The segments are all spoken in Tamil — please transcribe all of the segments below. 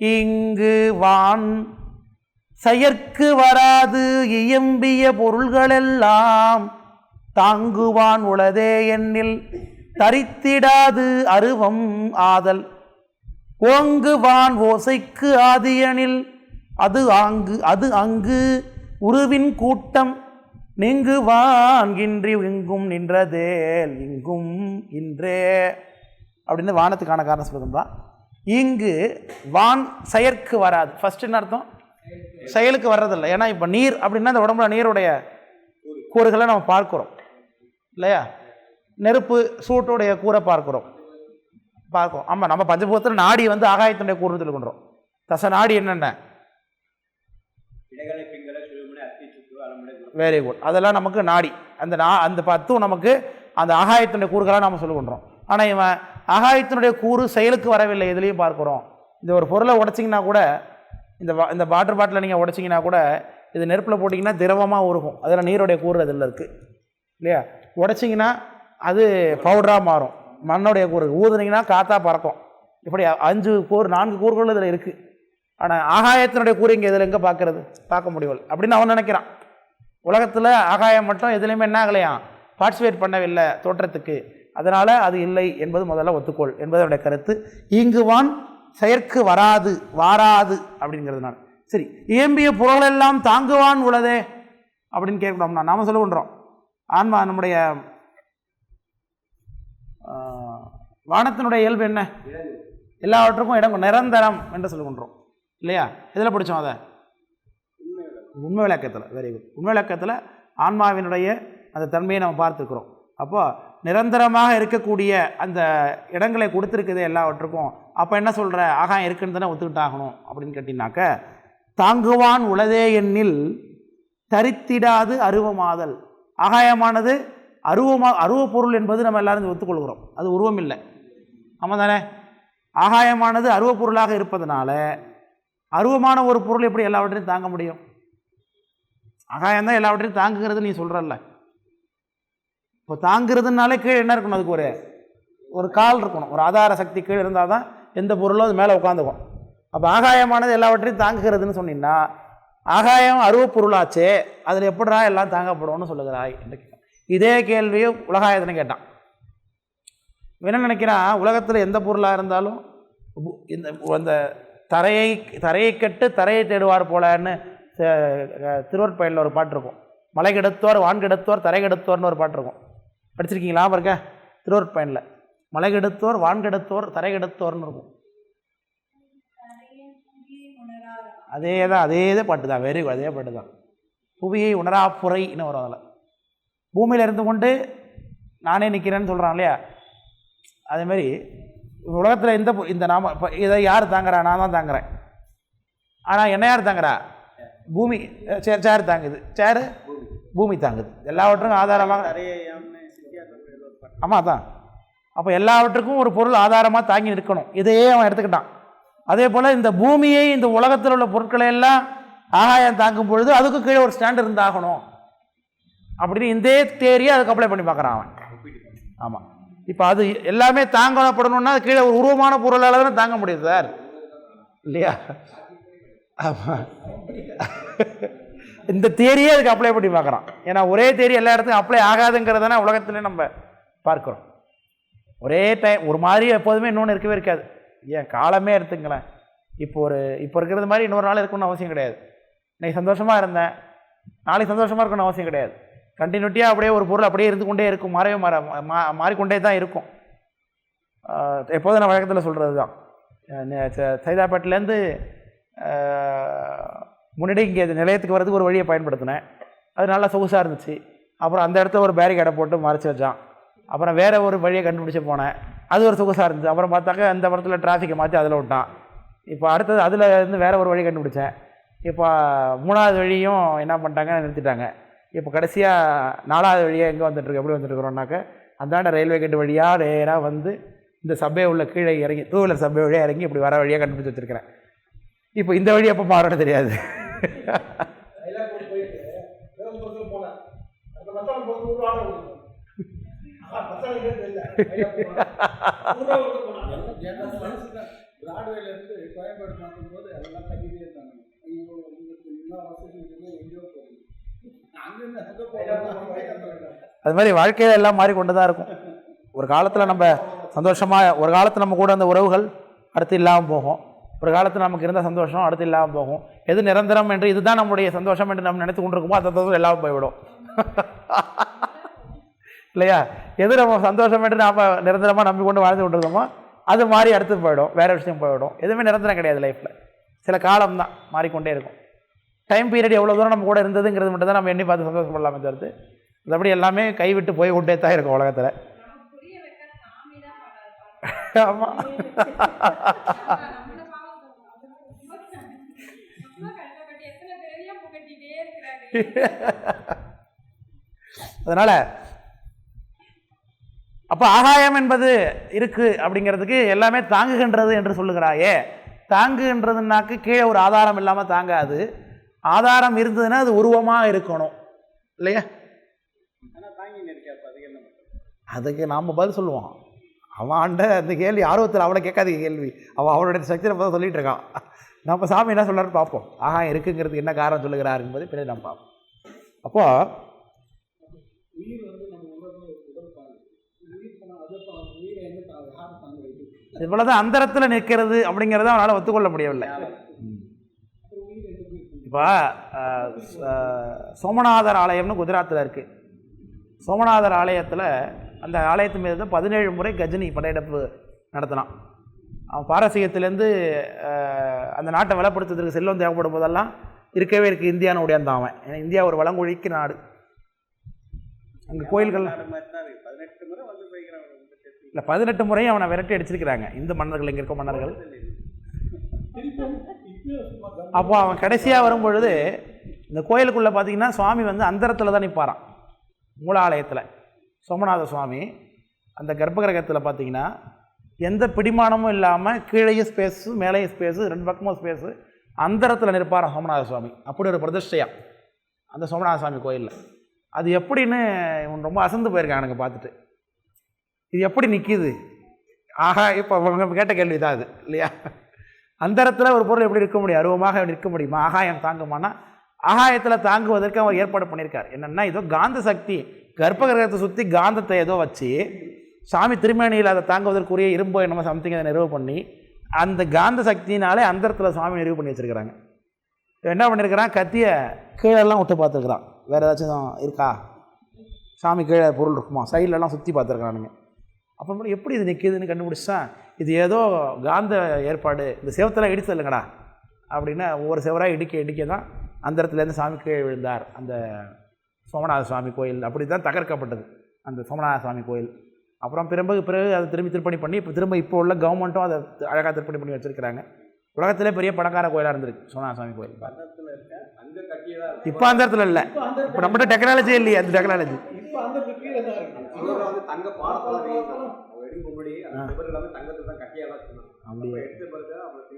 இங்கு வான் செயற்கு வராது இயம்பிய பொருள்களெல்லாம் தாங்குவான் உளதே எண்ணில் தரித்திடாது அருவம் ஆதல். ஓங்குவான் ஓசைக்கு ஆதியனில் அது ஆங்கு அது அங்கு உருவின் கூட்டம். நீங்குவான் இன்றி இங்கும் நின்றதேல் இங்கும் இன்றே. அப்படின்னு வானத்துக்கான காரணம் சொல்லுங்க இங்கு வான் செயற்கு வராது. ஃபர்ஸ்ட் என்ன அர்த்தம்? செயலுக்கு வர்றதில்லை. ஏன்னா இப்போ நீர் அப்படின்னா இந்த உடம்புல நீருடைய கூறுகளை நம்ம பார்க்குறோம். இல்லையா? நெருப்பு சூட்டுடைய கூரை பார்க்குறோம். பார்க்கிறோம். ஆமாம் நம்ம பஞ்சபூதத்தில் நாடி வந்து ஆகாயத்தினுடைய கூறுன்னு சொல்லுகின்றோம் தச நாடி என்னென்ன? வெரி குட் அதெல்லாம் நமக்கு நாடி. அந்த நா அந்த பத்தும் நமக்கு அந்த ஆகாயத்தினுடைய கூறுகளாக நாம் சொல்லுகின்றோம் ஆனால் இவன் ஆகாயத்தினுடைய கூறு செயலுக்கு வரவில்லை எதுலேயும் பார்க்குறோம். இந்த ஒரு பொருளை உடைச்சிங்கன்னா கூட இந்த வா இந்த வாட்டர் பாட்டிலை நீங்கள் உடைச்சிங்கன்னா கூட இது நெருப்பில் போட்டிங்கன்னா திரவமாக உருகும். அதில் நீருடைய கூறு அதில் இருக்குது இல்லையா? உடச்சிங்கன்னா அது பவுடராக மாறும். மண்ணுடைய கூறு. ஊதுனீங்கன்னா காற்றா பறக்கும். இப்படி அஞ்சு கூறு நான்கு கூறுகளும் இதில் இருக்குது ஆனால் ஆகாயத்தினுடைய கூறு இங்கே இதில் எங்கே பார்க்கறது? பார்க்க முடியவில்லை அப்படின்னு அவன் நினைக்கிறான். உலகத்தில் ஆகாயம் மட்டும் எதுலேயுமே என்ன ஆகலையாம்? பார்ட்டிசிபேட் பண்ணவில்லை தோற்றத்துக்கு. அதனால் அது இல்லை என்பது முதல்ல ஒத்துக்கொள் என்பது அவருடைய கருத்து. இங்குவான் செயற்கு வராது வாராது அப்படிங்கிறதுனால. சரி இயம்பிய புகழெல்லாம் தாங்குவான் உள்ளதே அப்படின்னு கேட்கணும்னா நாம சொல்லுகின்றோம். ஆன்மா நம்முடைய வானத்தினுடைய இயல்பு என்ன? எல்லாவற்றுக்கும் இடம் நிரந்தரம் என்று சொல்லுகின்றோம். இல்லையா? எதில் பிடிச்சோம் அதை? உண்மை விளக்கத்தில் வெரி குட் உண்மை விளக்கத்தில் ஆன்மாவினுடைய அந்த தன்மையை நம்ம பார்த்துருக்குறோம். அப்போது நிரந்தரமாக இருக்கக்கூடிய அந்த இடங்களை கொடுத்துருக்குது எல்லாவற்றுக்கும் அப்போ என்ன சொல்கிற ஆகாயம் இருக்குன்னு தானே ஒத்துக்கிட்டாகணும் அப்படின்னு கேட்டினாக்க தாங்குவான் உளதே எண்ணில் தரித்திடாது அருவமாதல். ஆகாயமானது அருவமா அருவ பொருள் என்பது நம்ம எல்லாரும் ஒத்துக்கொள்கிறோம். அது உருவம் இல்லை. ஆமாம் தானே ஆகாயமானது அருவ பொருளாக இருப்பதனால அருவமான ஒரு பொருள் எப்படி எல்லாவற்றையும் தாங்க முடியும்? ஆகாயம் தான் எல்லாவற்றையும் தாங்குகிறது நீ சொல்கிறல்ல இப்போ தாங்குறதுனாலே கீழே என்ன இருக்கணும்? அதுக்கு ஒரு ஒரு கால் இருக்கணும். ஒரு ஆதார சக்தி கீழே இருந்தால் தான் எந்த பொருளும் அது மேலே உட்காந்துக்கும். அப்போ ஆகாயமானது எல்லாவற்றையும் தாங்குகிறதுன்னு சொன்னீங்கன்னா ஆகாயம் அருவ பொருளாச்சே அதில் எப்படா எல்லாம் தாங்கப்படும்னு சொல்லுகிறாய் என்று கேட்டான். இதே கேள்வியும் உலகாயத்தனை கேட்டான். என்ன நினைக்கிறான் உலகத்தில் எந்த பொருளாக இருந்தாலும் இந்த அந்த தரையை தரையை கட்டு தரையை தேடுவார் போலன்னு திருவற்பயனில் ஒரு பாட்டு இருக்கும். மலை கெடுத்தோர் வான் கெடுத்தோர் தரை கெடுத்தோர்னு ஒரு பாட்டு இருக்கும். படிச்சிருக்கீங்களா பாருங்க. திருவற்பயனில் மலை கெடுத்தோர் வான் கெடுத்தோர் தரை கெடுத்தோர்னு இருக்கும். அதே தான் அதே தான் பாட்டு தான் வெரி குட் அதே பாட்டு தான் புவியை உணரா புரைன்னு வரும் அதில். பூமியில் இருந்து கொண்டு நானே நிற்கிறேன்னு சொல்கிறான் இல்லையா? அதேமாரி உலகத்தில் இந்த இந்த நாம இப்போ இதை யார் தாங்குறா? நான் தான் தாங்குறேன். ஆனால் என்ன யார் தாங்குறா? பூமி சேர் சேர் தாங்குது. சேரு? பூமி. தாங்குது. எல்லாவற்றுக்கும் ஆதாரமாக தரையாம்னு ஆமாம் அதான். அப்போ எல்லாவற்றுக்கும் ஒரு பொருள் ஆதாரமாக தாங்கி நிற்கணும். இதையே அவன் எடுத்துக்கிட்டான். அதே போல் இந்த பூமியை இந்த உலகத்தில் உள்ள பொருட்களை எல்லாம் ஆகாயம் தாங்கும் பொழுது அதுக்கு கீழே ஒரு ஸ்டாண்ட் இருந்தாகணும். அப்படின்னு இந்த தேரியை அதுக்கு அப்ளை பண்ணி பார்க்குறான் அவன். ஆமாம் இப்போ அது எல்லாமே தாங்கப்படணும்னா அது கீழே ஒரு உருவமான பொருளால் தானே தாங்க முடியுது சார். இல்லையா? ஆமாம் இந்த தேரியே அதுக்கு அப்ளை பண்ணி பார்க்குறான். ஏன்னா ஒரே தேரி எல்லா இடத்துக்கும் அப்ளை ஆகாதுங்கிறதானே உலகத்துலேயே நம்ம பார்க்குறோம். ஒரே டைம் ஒரு மாதிரி எப்போதுமே இன்னொன்று இருக்கவே இருக்காது. ஏன் காலமே எடுத்துங்களேன். இப்போ ஒரு இப்போ இருக்கிறது மாதிரி இன்னொரு நாள் இருக்கணும்னு அவசியம் கிடையாது. இன்னைக்கு சந்தோஷமாக இருந்தேன். நாளைக்கு சந்தோஷமாக இருக்கணும்னு அவசியம் கிடையாது. கண்டினியூட்டியாக அப்படியே ஒரு பொருள் அப்படியே இருந்து கொண்டே இருக்கும். மாறவே மாற மா மாறிக்கொண்டே தான் இருக்கும். எப்போதும் நான் வழக்கத்தில் சொல்கிறது தான். சைதாப்பேட்டிலேருந்து முன்னாடி இங்கே நிலையத்துக்கு வரதுக்கு ஒரு வழியை பயன்படுத்தினேன். அது நல்லா சொகுசாக இருந்துச்சு. அப்புறம் அந்த இடத்துல ஒரு பேரிகேடை போட்டு மறைச்சி வச்சான். அப்புறம் வேற ஒரு வழியை கண்டுபிடிச்சி போனேன். அது ஒரு சொகுசாக இருந்துச்சு அப்புறம் பார்த்தாக்க அந்த படத்தில் டிராஃபிக்கை மாற்றி அதில் விட்டான். இப்போ அடுத்தது அதில் இருந்து வேறு ஒரு வழி கண்டுபிடிச்சேன். இப்போ மூணாவது வழியும் என்ன பண்ணிட்டாங்க நிறுத்திட்டாங்க. இப்போ கடைசியாக நாலாவது வழியாக எங்கே வந்துட்டுருக்கு எப்படி வந்துட்டுருக்குறோம்னாக்க அந்தாண்ட ரயில்வே கேட் வழியாக நேராக வந்து இந்த சபை உள்ள கீழே இறங்கி டூ வீலர் சபை வழியாக இறங்கி இப்படி வர வழியாக கண்டுபிடிச்சி வச்சுருக்கிறேன். இப்போ இந்த வழி எப்போ மாறணும் தெரியாது. பிராட்வேல இருந்து கோயம்பேடு பார்க்கும்போது எல்லாம் கட்டிட்டே இருந்தாங்க. ஐயோ உங்களுக்கு எல்லா வசதியும் இருக்குது எங்கேயோ போகுது. அங்கிருந்து அங்கே போகிறோம் அது மாதிரி வாழ்க்கையில் எல்லாம் மாறிக்கொண்டு தான் இருக்கும். ஒரு காலத்தில் நம்ம சந்தோஷமாக ஒரு காலத்தில் நம்ம கூட அந்த உறவுகள் அடுத்து இல்லாமல் போகும். ஒரு காலத்தில் நமக்கு இருந்த சந்தோஷம் அடுத்து இல்லாமல் போகும். எது நிரந்தரம் என்று இதுதான் நம்முடைய சந்தோஷம் என்று நம்ம நினைத்து கொண்டிருக்கோமோ அந்த சந்தோஷம் இல்லாமல் போய்விடும். இல்லையா? எது நம்ம சந்தோஷம் என்று நாம் நிரந்தரமாக நம்பி கொண்டு வாழ்ந்து கொண்டிருக்கோமோ அது மாறி அடுத்து போயிடும் வேறு விஷயம் போயிடும். எதுவுமே நிரந்தரம் கிடையாது லைஃப்பில் சில காலம் தான் மாறிக்கொண்டே இருக்கும். டைம் பீரியட் எவ்வளோ தூரம் நம்ம கூட இருந்ததுங்கிறது மட்டும் தான் நம்ம எண்ணி பார்த்து சந்தோஷப்படலாமே தவிர்த்து மற்றபடி எல்லாமே கைவிட்டு போய் கொண்டே தான் இருக்கும் உலகத்தில். ஆமாம் நம்மள அப்போ ஆகாயம் என்பது இருக்குது அப்படிங்கிறதுக்கு எல்லாமே தாங்குகின்றது என்று சொல்லுகிறாயே. தாங்குகின்றதுனாக்கு கீழே ஒரு ஆதாரம் இல்லாமல் தாங்காது. ஆதாரம் இருந்ததுன்னா அது உருவமாக இருக்கணும். இல்லையா? அதுக்கு நாம் பதில் சொல்லுவோம். அவன் ஆண்ட அந்த கேள்வி ஆர்வத்தில் அவனை கேட்காதீங்க கேள்வி. அவன் அவனுடைய சக்தியை பதில் சொல்லிகிட்டு இருக்கான். நம்ம சாமி என்ன சொல்கிறாரு பார்ப்போம். ஆஹா இருக்குங்கிறதுக்கு என்ன காரணம் சொல்லுகிறார் என்பதை பின்னாடி நம்ம பார்ப்போம். அப்போது உயிர் வந்து நம்ம உடம்புல ஒரு உடல் தாங்க உயிர் போனால் அதை தான் உயிரை என்ன தாங்க யார் தாங்க வைக்கும் அந்தரத்தில் நிற்கிறது அப்படிங்கிறத அவனால் ஒத்துக்கொள்ள முடியவில்லை. இப்போ சோமநாதர் ஆலயம்னு குஜராத்தில் இருக்குது சோமநாதர் ஆலயத்தில் அந்த ஆலயத்து மீது தான் பதினேழு முறை கஜினி படையெடுப்பு நடத்தினான். அவன் பாரசீகத்திலேருந்து அந்த நாட்டை வளப்படுத்துறதுக்கு செல்வம் தேவைப்படும் போதெல்லாம் இருக்கவே இருக்குது இந்தியான்னு உடையாந்தான் அவன். ஏன்னா இந்தியா ஒரு வளங்குழிக்கு நாடு. அங்கே கோயில்கள் பதினெட்டு முறை இல்லை பதினெட்டு முறையும் அவனை விரட்டி அடிச்சிருக்கிறாங்க. இந்த மன்னர்கள் இங்கே இருக்க மன்னர்கள். அப்போ அவன் கடைசியாக வரும்பொழுது இந்த கோயிலுக்குள்ளே பார்த்தீங்கன்னா சுவாமி வந்து அந்தரத்தில் தான் நிற்பாரான் மூலாலயத்தில். சோமநாத சுவாமி அந்த கர்ப்பகிரகத்தில் பார்த்தீங்கன்னா எந்த பிடிமானமும் இல்லாமல் கீழேயும் ஸ்பேஸு மேலேயும் ஸ்பேஸு ரெண்டு பக்கமும் ஸ்பேஸு அந்தரத்தில் நிற்பாரான் சோமநாத சுவாமி. அப்படி ஒரு பிரதிஷ்டையாக அந்த சோமநாத சுவாமி கோயிலில். அது எப்படின்னு இவன் ரொம்ப அசந்து போயிருக்கான் எனக்கு பார்த்துட்டு. இது எப்படி நிற்கிது ஆஹா இப்போ அவங்க கேட்ட கேள்வி தான் அது இல்லையா? அந்தரத்தில் ஒரு பொருள் எப்படி இருக்க முடியும்? அருவமாக நிற்க முடியுமா? ஆகாயம் தாங்குமானா? ஆகாயத்தில் தாங்குவதற்கு அவர் ஏற்பாடு பண்ணியிருக்கார். என்னென்னா ஏதோ காந்த சக்தி கர்ப்ப கிரகத்தை சுற்றி காந்தத்தை ஏதோ வச்சு சாமி திருமேனியில் அதை தாங்குவதற்குரிய இரும்போ என்னமோ சம்திங் அதை நிறைவு பண்ணி அந்த காந்த சக்தினாலே அந்தரத்தில் சுவாமி நிறைவு பண்ணி வச்சுருக்கிறாங்க. என்ன பண்ணியிருக்கிறான் கத்தியை கீழெல்லாம் விட்டு பார்த்துருக்குறான். வேறு ஏதாச்சும் இருக்கா? சாமி கீழே பொருள் இருக்குமா? சைட்லலாம் சுற்றி பார்த்துருக்குறானுங்க. அப்போ எப்படி இது நிற்கிதுன்னு கண்டுபிடிச்சா இது ஏதோ காந்த ஏற்பாடு இந்த செவத்தில் இடிச்சு இல்லைங்கடா அப்படின்னு ஒவ்வொரு செவராக இடிக்க இடிக்க தான் அந்த இடத்துலேருந்து சாமி கீழே விழுந்தார். அந்த சோமநாத சுவாமி கோயில் அப்படி தான் தகர்க்கப்பட்டது அந்த சோமநாத சுவாமி கோயில். அப்புறம் பிறகு பிறகு அதை திரும்பி திருப்பணி பண்ணி இப்போ திரும்ப இப்போ உள்ள கவர்மெண்ட்டும் அதை அழகாக திருப்பணி பண்ணி வச்சுருக்கிறாங்க. உலகத்திலே பெரிய பணக்கார கோயிலாக இருந்திருக்கு சோமநாத சுவாமி கோயில். இப்போ அந்த இடத்துல இல்லை. இப்போ நம்மகிட்ட டெக்னாலஜி இல்லையே அந்த டெக்னாலஜி இப்போ அந்த இருக்கு சிவர் எல்லாமே தான் அப்படியே? எடுத்து பார்த்து கட்டி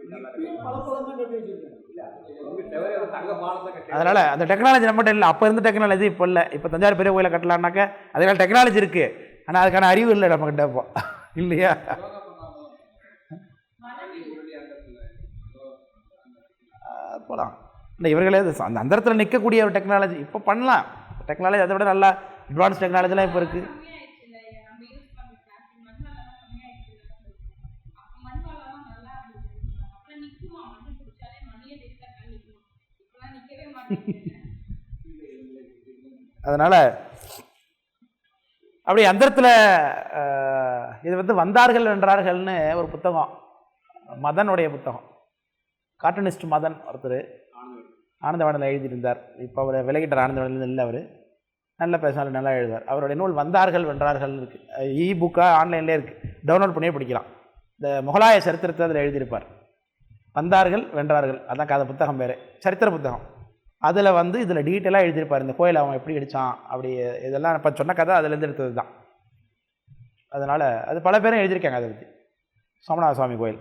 கட்டி அதனால் அந்த டெக்னாலஜி நம்மகிட்ட இல்லை அப்போ இருந்த டெக்னாலஜி இப்போ இல்லை. இப்போ தஞ்சாவூர் பெரிய கோயிலை கட்டலான்னாக்க அதுக்கான டெக்னாலஜி இருக்குது ஆனால் அதுக்கான அறிவு இல்லை நம்மக்கிட்ட இப்போ இல்லையா? போகலாம் இல்லை இவர்களே அந்த அந்தரத்தில் நிற்கக்கூடிய ஒரு டெக்னாலஜி இப்போ பண்ணலாம். டெக்னாலஜி அதை விட நல்லா அட்வான்ஸ் டெக்னாலஜிலாம் இப்போ இருக்குது அதனால் அப்படி அந்தரத்தில் இது வந்து வந்தார்கள் வென்றார்கள்னு ஒரு புத்தகம் மதனுடைய புத்தகம். கார்ட்டூனிஸ்ட் மதன் ஒருத்தர் ஆனந்தவனில் எழுதியிருந்தார். இப்போ அவர் விலகிட்டார் ஆனந்தவனில் இல்லை அவர். நல்ல பேசினாலும் நல்லா எழுதுவார். அவருடைய நூல் வந்தார்கள் வென்றார்கள் இருக்குது இ புக்காக ஆன்லைன்லேயே இருக்குது டவுன்லோட் பண்ணியே படிக்கலாம். இந்த முகலாய சரித்திரத்தை அதில் எழுதியிருப்பார். வந்தார்கள் வென்றார்கள். அதான் கதை புத்தகம் பேர் சரித்திர புத்தகம். அதில் வந்து இதில் டீட்டெயிலாக எழுதியிருப்பார். இந்த கோயில் அவன் எப்படி அடித்தான் அப்படி இதெல்லாம் இப்போ சொன்ன கதை அதுலேருந்து எடுத்தது தான் அதனால் அது பல பேரும் எழுதியிருக்காங்க அதை பற்றி சோமநாத சுவாமி கோயில்.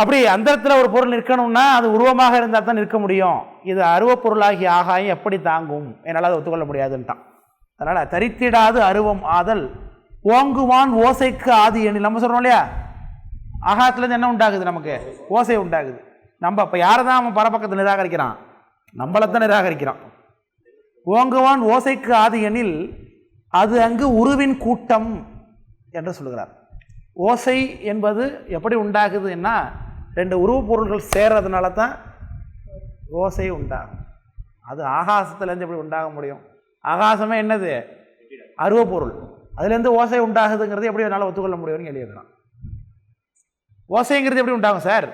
அப்படி அந்த இடத்துல ஒரு பொருள் நிற்கணும்னா அது உருவமாக இருந்தால் தான் நிற்க முடியும். இது அருவப்பொருளாகி ஆகாயம் எப்படி தாங்கும்? என்னால் அதை ஒத்துக்கொள்ள முடியாதுன்ட்டான். அதனால் தரித்திடாது அருவம் ஆதல். ஓங்குவான் ஓசைக்கு ஆதி எண்ணி நம்ம சொல்கிறோம் இல்லையா? ஆகாயத்துலேருந்து என்ன உண்டாகுது நமக்கு? ஓசை உண்டாகுது. நம்ம அப்போ யாரை தான் அவன் பரபக்கத்தை நிராகரிக்கிறான்? நம்மளைத்தான் நிராகரிக்கிறான். ஓங்குவான் ஓசைக்கு ஆது எனில் அது அங்கு உருவின் கூட்டம் என்று சொல்கிறார் ஓசை என்பது எப்படி உண்டாகுதுன்னா ரெண்டு உருவப் பொருள்கள் சேர்றதுனால தான் ஓசை உண்டாகும். அது ஆகாசத்துலேருந்து எப்படி உண்டாக முடியும்? ஆகாசமே என்னது? அருவப்பொருள் அதுலேருந்து ஓசை உண்டாகுதுங்கிறது எப்படி என்னால் ஒத்துக்கொள்ள முடியும்னு எழுதியிருக்கிறான் ஓசைங்கிறது எப்படி உண்டாகும் சார்?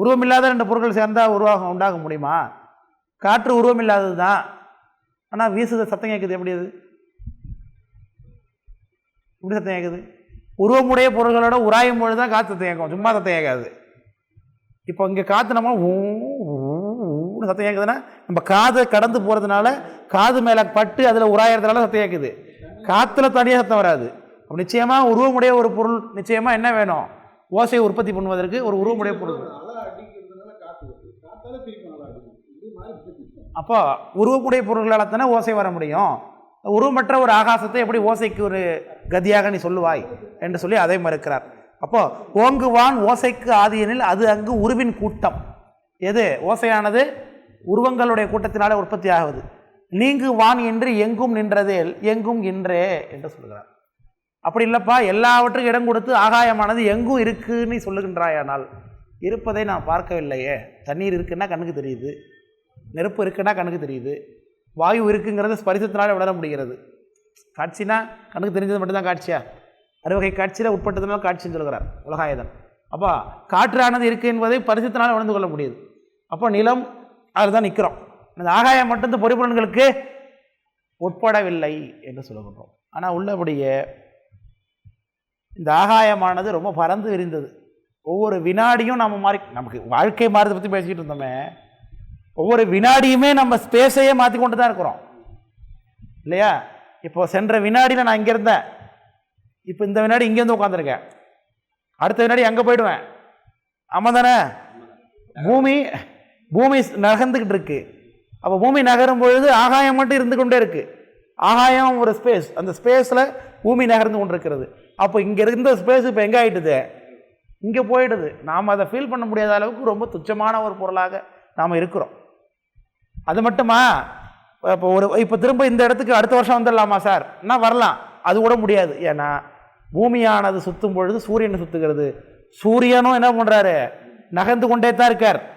உருவமில்லாத ரெண்டு பொருட்கள் சேர்ந்தால் உருவாக உண்டாக முடியுமா? காற்று உருவமில்லாதது தான். ஆனால் வீசுத சத்தம் கேட்குது எப்படி அது? எப்படி சத்தம் கேட்குது உருவமுடைய பொருள்களோட உராயும் பொழுது தான் காற்று சத்தம் கேட்கும். சும்மா சத்தம் கேட்காது. இப்போ இங்கே காற்று நம்ம ஊன்னு சத்தம் கேட்குதுன்னா நம்ம காதை கடந்து போகிறதுனால காது மேலே பட்டு அதில் உராயறதுனால சத்தம் கேட்குது காற்றுல தனியாக சத்தம் வராது. அப்போ நிச்சயமாக உருவமுடைய ஒரு பொருள் நிச்சயமாக என்ன வேணும்? ஓசையை உற்பத்தி பண்ணுவதற்கு ஒரு உருவமுடைய பொருள் வேணும். அலை அடிக்கிறதுனால காற்று வருது காத்தால திருப்பி அலை அடிக்கும் இது மாதிரி திருப்பி அப்போ உருவமுடைய பொருள்களால் தானே ஓசை வர முடியும்? உருவமற்ற ஒரு ஆகாசத்தை எப்படி ஓசைக்கு ஒரு கதியாக நீ சொல்லுவாய்? என்று சொல்லி அதை மறுக்கிறார். அப்போ ஓங்குவான் ஓசைக்கு ஆதியனில் அது அங்கு உருவின் கூட்டம். எது? ஓசையானது உருவங்களுடைய கூட்டத்தினால உற்பத்தி ஆகுது. நீங்கு வான் என்று எங்கும் நின்றதே எங்கும் இன்றே என்று சொல்கிறார். அப்படி இல்லைப்பா எல்லாவற்றுக்கும் இடம் கொடுத்து ஆகாயமானது எங்கும் இருக்குன்னு சொல்லுகின்றாயானால் இருப்பதை நான் பார்க்கவில்லையே. தண்ணீர் இருக்குன்னா கண்ணுக்கு தெரியுது. நெருப்பு இருக்குன்னா கணக்கு தெரியுது. வாயு இருக்குங்கிறது ஸ்பரிசத்தினால உணர முடிகிறது. காட்சினா கணக்கு தெரிஞ்சது மட்டும்தான் காட்சியா? அறுவகை காட்சியில் உட்பட்டதுனால காட்சின்னு சொல்கிறார் உலகாயுதன் அப்போ காற்றானது இருக்குது என்பதை பரிசுத்தினால் உணர்ந்து கொள்ள முடியுது. அப்போ நிலம் அதில் தான் நிற்கிறோம் அந்த ஆகாயம் மட்டும் இந்த பொறிப்புலன்களுக்கு உட்படவில்லை என்று சொல்லுகின்றோம். ஆனால் உள்ளபடியே இந்த ஆகாயமானது ரொம்ப பறந்து விரிந்தது. ஒவ்வொரு வினாடியும் நம்ம மாறி நமக்கு வாழ்க்கை மாறுறதை பற்றி பேசிக்கிட்டு இருந்தோமே ஒவ்வொரு வினாடியுமே நம்ம ஸ்பேஸையே மாற்றி கொண்டு தான் இருக்கிறோம். இல்லையா? இப்போ சென்ற வினாடியில் நான் இங்கே இருந்தேன். இப்போ இந்த வினாடி இங்கேருந்து உட்காந்துருக்கேன் அடுத்த வினாடி அங்கே போயிடுவேன். ஆமாம் தானே? பூமி பூமி நகர்ந்துக்கிட்டு இருக்கு. அப்போ பூமி நகரும் பொழுது ஆகாயம் மட்டும் இருந்து கொண்டே இருக்கு. ஆகாயம் ஒரு ஸ்பேஸ் அந்த ஸ்பேஸில் பூமி நகர்ந்து கொண்டு இருக்கிறது அப்போ இங்கே இருந்த ஸ்பேஸ் இப்போ எங்கே ஆகிட்டுது இங்கே போயிடுது. நாம் அதை ஃபீல் பண்ண முடியாத அளவுக்கு ரொம்ப துச்சமான ஒரு பொருளாக நாம் இருக்கிறோம். அது மட்டுமா? இப்போ ஒரு இப்போ திரும்ப இந்த இடத்துக்கு அடுத்த வருஷம் வந்துடலாமா சார்? என்ன வரலாம். அது கூட முடியாது. ஏன்னா பூமியானது சுற்றும் பொழுது சூரியனை சுற்றுகிறது சூரியனும் என்ன பண்ணுறாரு நகர்ந்து கொண்டே தான் இருக்கார்.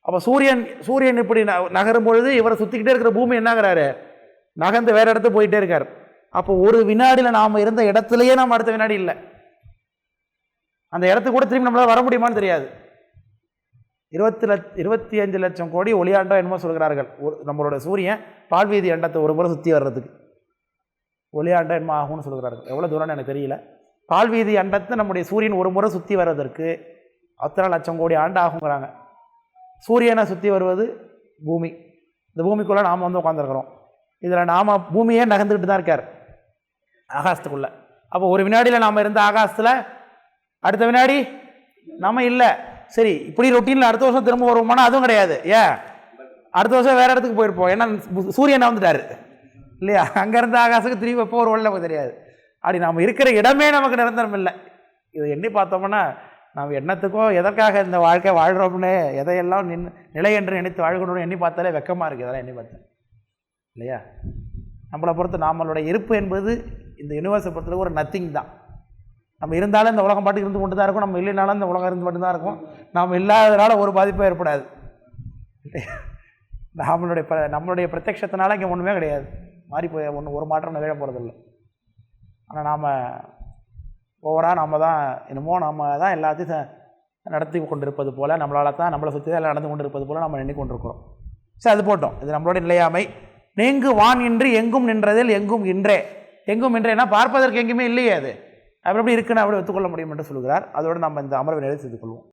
அப்போ சூரியன் சூரியன் இப்படி ந- நகரும் பொழுது இவரை சுற்றிக்கிட்டே இருக்கிற பூமி என்னாகிறாரு? நகர்ந்து வேறு இடத்துக்கு போயிட்டே இருக்கார். அப்போ ஒரு வினாடியில் நாம் இருந்த இடத்துலையே நாம் அடுத்த வினாடி இல்லை. அந்த இடத்துக்கு கூட திரும்பி நம்மளால் வர முடியுமான்னு தெரியாது. இருபத்தி லட்ச இருபத்தி அஞ்சு லட்சம் கோடி ஒளியாண்டம் என்னமோ சொல்கிறார்கள். ஒரு நம்மளோட சூரியன் பால்வீதி அண்டத்தை ஒரு முறை சுற்றி வர்றதுக்கு. ஒளியாண்டம் என்னமோ ஆகும்னு சொல்கிறார்கள். எவ்வளோ தூரம்னு எனக்கு தெரியல. பால்வீதி அண்டத்தை நம்முடைய சூரியன் ஒரு முறை சுற்றி வர்றதற்கு அத்தனை லட்சம் கோடி ஆண்டு ஆகுங்கிறாங்க. சூரியனை சுற்றி வருவது பூமி. இந்த பூமிக்குள்ளே நாம் வந்து உட்காந்துருக்குறோம் இதில் நாம் பூமியே நகர்ந்துக்கிட்டு தான் இருக்கார். ஆகாசத்துக்குள்ளே. அப்போ ஒரு வினாடியில் நாம் இருந்த ஆகாசத்தில் அடுத்த வினாடி நம்ம இல்லை. சரி இப்படி ரொட்டீனில் அடுத்த வருஷம் திரும்ப வருவோமானா அதுவும் கிடையாது. ஏன்? அடுத்த வருஷம் வேறு இடத்துக்கு போயிருப்போம். ஏன்னா சூரியனை சூரியன் வந்துட்டார்? இல்லையா? அங்கேருந்து ஆகாசுக்கு திரும்பி எப்போ ஒரு நமக்கு தெரியாது. அப்படி நாம் இருக்கிற இடமே நமக்கு நிரந்தரம் இல்லை. இதை எண்ணி பார்த்தோம்னா நாம் எண்ணத்துக்கோ எதற்காக இந்த வாழ்க்கை வாழ்கிறோம்னு எதையெல்லாம் நின் நிலை என்று நினைத்து வாழ்கணும்னு எண்ணி பார்த்தாலே வெக்கமாக இருக்குது அதெல்லாம் எண்ணி பார்த்தேன் இல்லையா? நம்மளை பொறுத்து நம்மளோட இருப்பு என்பது இந்த யூனிவர்ஸை பொறுத்தளவுக்கு ஒரு நத்திங் தான். நம்ம இருந்தாலும் இந்த உலகம் பாட்டுக்கு இருந்து கொண்டு தான் இருக்கும். நம்ம இல்லைனாலும் இந்த உலகம் இருந்து மட்டும்தான் இருக்கும். நாம் இல்லாததுனால ஒரு பாதிப்பும் ஏற்படாது. நம்மளுடைய ப நம்மளுடைய பிரத்யக்ஷத்தினால இங்கே ஒன்றுமே கிடையாது. மாறி போய் ஒன்று ஒரு மாற்றம் நிகழ போகிறதில்ல ஆனால் நாம் ஓவராக நம்ம தான் என்னமோ நம்ம தான் எல்லாத்தையும் நடத்தி கொண்டிருப்பது போல் நம்மளால் தான் நம்மளை சுற்றி தான் நடந்து கொண்டிருப்பது போல் நம்ம எண்ணிக்கொண்டிருக்கிறோம் சரி அது போட்டோம். இது நம்மளோட நிலையாமை. நீங்கு வான் இன்றி எங்கும் நின்றதில் எங்கும் இன்றே. எங்கும் இன்றேன்னா பார்ப்பதற்கு எங்குமே இல்லையே அது. அப்படி எப்படி இருக்குன்னு அப்படி ஒத்துக்கொள்ள முடியும் என்று சொல்கிறார் அதோடு நம்ம இந்த அமர்வை நிறைவு செய்து கொள்வோம்.